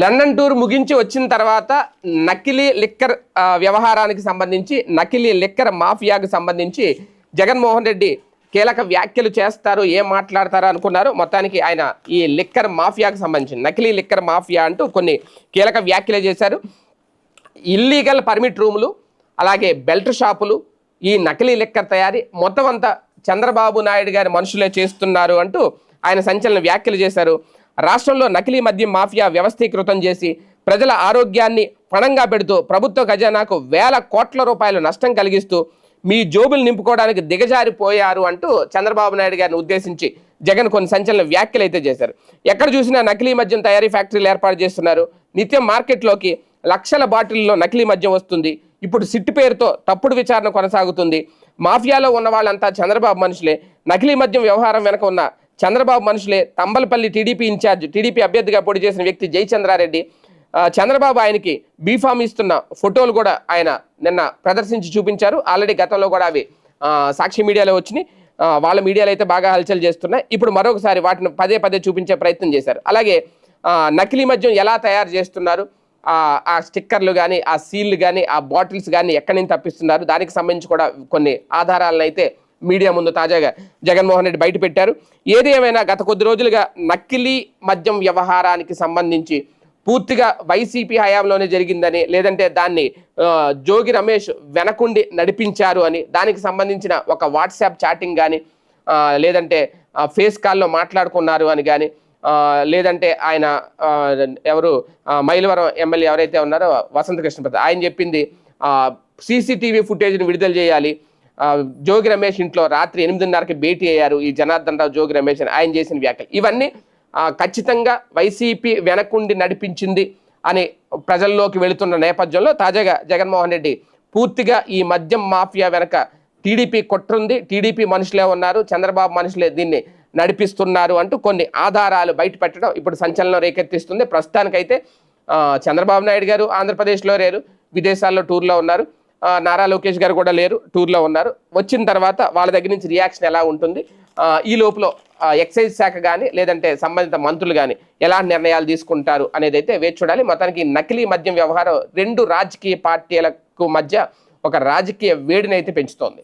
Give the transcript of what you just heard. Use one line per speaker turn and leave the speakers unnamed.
London tour ముగించి వచ్చిన తర్వాత నకిలీ లిక్కర్ వ్యవహారానికి సంబంధించి నకిలీ లిక్కర్ మాఫియాకు సంబంధించి జగన్మోహన్ రెడ్డి కీలక వ్యాఖ్యలు చేస్తారు ఏం మాట్లాడతారు అనుకున్నారు. మొత్తానికి ఆయన ఈ లిక్కర్ మాఫియాకు సంబంధించి నకిలీ లిక్కర్ మాఫియా అంటూ కొన్ని కీలక వ్యాఖ్యలు చేశారు. ఇల్లీగల్ పర్మిట్ రూములు అలాగే బెల్ట్ షాపులు ఈ నకిలీ లిక్కర్ తయారీ మొత్తం అంతా చంద్రబాబు నాయుడు గారి మనుషులే చేస్తున్నారు అంటూ ఆయన సంచలన వ్యాఖ్యలు చేశారు. రాష్ట్రంలో నకిలీ మద్యం మాఫియా వ్యవస్థీకృతం చేసి ప్రజల ఆరోగ్యాన్ని పణంగా పెడుతూ ప్రభుత్వ ఖజానాకు వేల కోట్ల రూపాయలు నష్టం కలిగిస్తూ మీ జోబులు నింపుకోవడానికి దిగజారిపోయారు అంటూ చంద్రబాబు నాయుడు గారిని ఉద్దేశించి జగన్ కొన్ని సంచలన వ్యాఖ్యలు అయితే చేశారు. ఎక్కడ చూసినా నకిలీ మద్యం తయారీ ఫ్యాక్టరీలు ఏర్పాటు చేస్తున్నారు. నిత్యం మార్కెట్లోకి లక్షల బాటిల్లో నకిలీ మద్యం వస్తుంది. ఇప్పుడు సిట్టు పేరుతో తప్పుడు విచారణ కొనసాగుతుంది. మాఫియాలో ఉన్న వాళ్ళంతా చంద్రబాబు మనుషులే. నకిలీ మద్యం వ్యవహారం వెనక ఉన్న చంద్రబాబు మనుషులే. తంబలపల్లి టీడీపీ ఇన్ఛార్జ్ టీడీపీ అభ్యర్థిగా పోటీ చేసిన వ్యక్తి జయచంద్రారెడ్డి. చంద్రబాబు ఆయనకి బీఫామ్ ఇస్తున్న ఫోటోలు కూడా ఆయన నిన్న ప్రదర్శించి చూపించారు. ఆల్రెడీ గతంలో కూడా అవి సాక్షి మీడియాలో వచ్చినాయి. వాళ్ళ మీడియాలో అయితే బాగా హల్చల్ చేస్తున్నాయి. ఇప్పుడు మరొకసారి వాటిని పదే పదే చూపించే ప్రయత్నం చేశారు. అలాగే నకిలీ మద్యం ఎలా తయారు చేస్తున్నారు? ఆ స్టిక్కర్లు కానీ ఆ సీల్లు కానీ ఆ బాటిల్స్ కానీ ఎక్కడి నుంచి తప్పిస్తున్నారు? దానికి సంబంధించి కూడా కొన్ని ఆధారాలను అయితే మీడియా ముందు తాజాగా జగన్మోహన్ రెడ్డి బయట పెట్టారు. ఏది ఏమైనా గత కొద్ది రోజులుగా నకిలీ మద్యం వ్యవహారానికి సంబంధించి పూర్తిగా వైసీపీ హయాంలోనే జరిగిందని లేదంటే దాన్ని జోగి రమేష్ వెనకుండి నడిపించారు అని దానికి సంబంధించిన ఒక వాట్సాప్ చాటింగ్ కానీ లేదంటే ఫేస్ కాల్లో మాట్లాడుకున్నారు అని కానీ లేదంటే ఆయన ఎవరు మైలవరం ఎమ్మెల్యే ఎవరైతే ఉన్నారో వసంత కృష్ణప్రసాద్ ఆయన చెప్పింది సీసీటీవీ ఫుటేజ్ని విడుదల చేయాలి జోగి రమేష్ ఇంట్లో రాత్రి ఎనిమిదిన్నరకి భేటీ అయ్యారు ఈ జనార్దన్ రావు జోగి రమేష్ అని ఆయన చేసిన వ్యాఖ్యలు. ఇవన్నీ ఖచ్చితంగా వైసీపీ వెనకుండి నడిపించింది అని ప్రజల్లోకి వెళుతున్న నేపథ్యంలో తాజాగా జగన్మోహన్ రెడ్డి పూర్తిగా ఈ మద్యం మాఫియా వెనక టీడీపీ కొట్టుంది టీడీపీ మనుషులే ఉన్నారు చంద్రబాబు మనుషులే దీన్ని నడిపిస్తున్నారు అంటూ కొన్ని ఆధారాలు బయట పెట్టడం ఇప్పుడు సంచలనం రేకెత్తిస్తుంది. ప్రస్తుతానికైతే చంద్రబాబు నాయుడు గారు ఆంధ్రప్రదేశ్లో లేరు విదేశాల్లో టూర్లో ఉన్నారు. నారా లోకేష్ గారు కూడా లేరు టూర్లో ఉన్నారు. వచ్చిన తర్వాత వాళ్ళ దగ్గర నుంచి రియాక్షన్ ఎలా ఉంటుంది? ఈ లోపల ఎక్సైజ్ శాఖ కానీ లేదంటే సంబంధిత మంత్రులు కానీ ఎలాంటి నిర్ణయాలు తీసుకుంటారు అనేది అయితే వేచి చూడాలి. మొత్తానికి నకిలీ మద్యం వ్యవహారం రెండు రాజకీయ పార్టీలకు మధ్య ఒక రాజకీయ వేడిని అయితే పెంచుతోంది.